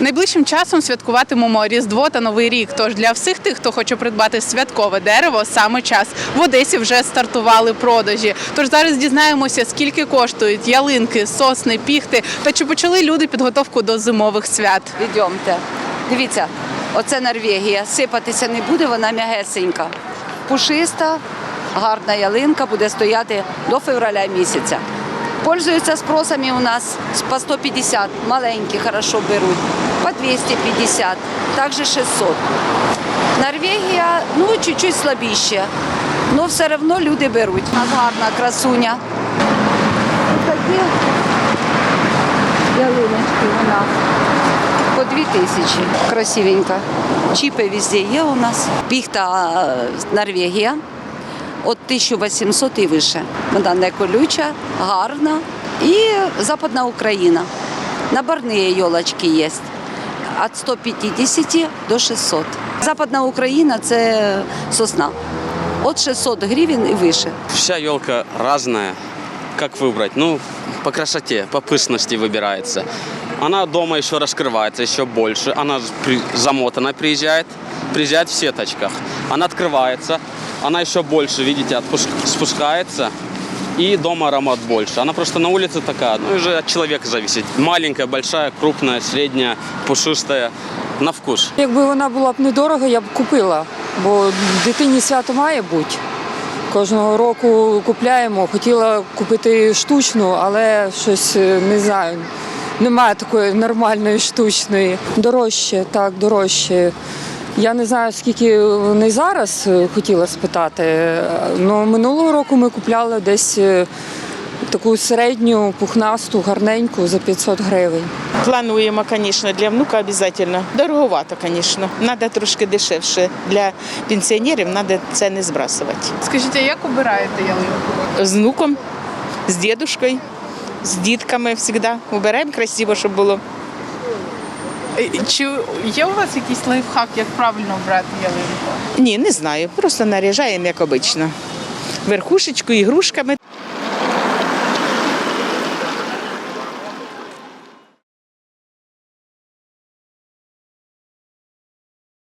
Найближчим часом святкуватимемо Різдво та Новий рік. Тож для всіх тих, хто хоче придбати святкове дерево, саме час. В Одесі вже стартували продажі. Тож зараз дізнаємося, скільки коштують ялинки, сосни, піхти та чи почали люди підготовку до зимових свят. Ідемте. Дивіться, оце Норвегія. Сипатися не буде, вона м'ягесенька. Пушиста, гарна ялинка буде стояти до февраля місяця. Пользуються спросами у нас по 150, маленькі хорошо беруть, по 250, також 600. Норвегія, ну, чуть-чуть слабіше, але все одно люди беруть. У гарна красуня. Такі ялиночки у нас по дві тисячі. Красивенько. Чіпи везде є у нас. Піхта е, Норвегія від 1800 і вище. Вона не колюча, гарна. І Западна Україна. Наборні йолочки є. Від 150 до 600. Западна Україна це сосна. От 600 гривень і вище. Вся елка різна. Як вибрати? Ну, по красоте, по пышности выбирается. Она дома еще раскрывается еще больше. Она при- замотана приезжает, приезжает в сеточках. Она открывается, она еще больше, видите, отпуск- спускается. И дома аромат больше. Она просто на улице такая, ну уже от человека зависит. Маленькая, большая, крупная, средняя, пушистая. На вкус. Якби вона була б недорога, я б купила, бо дитині свято має бути. Кожного року купляємо. Хотіла купити штучну, але щось е, не знаю. Немає такої нормальної штучної. Дорожче, так, дорожче. Я не знаю, скільки вони зараз е, хотіла спитати. але минулого року ми купляли десь е, таку середню, пухнасту, гарненьку за 500 гривень. Плануємо, звісно, для внука обов'язково. Дороговато, звісно. Треба трошки дешевше. Для пенсіонерів треба це не збрасувати. Скажіть, а як обираєте ялинку? З внуком, з дідушкою, з дітками завжди. Убираємо красиво, щоб було. Е, Чи є у вас якийсь лайфхак, як правильно обрати ялинку? Ні, не знаю. Просто наряжаємо, як обично. Верхушечку ігрушками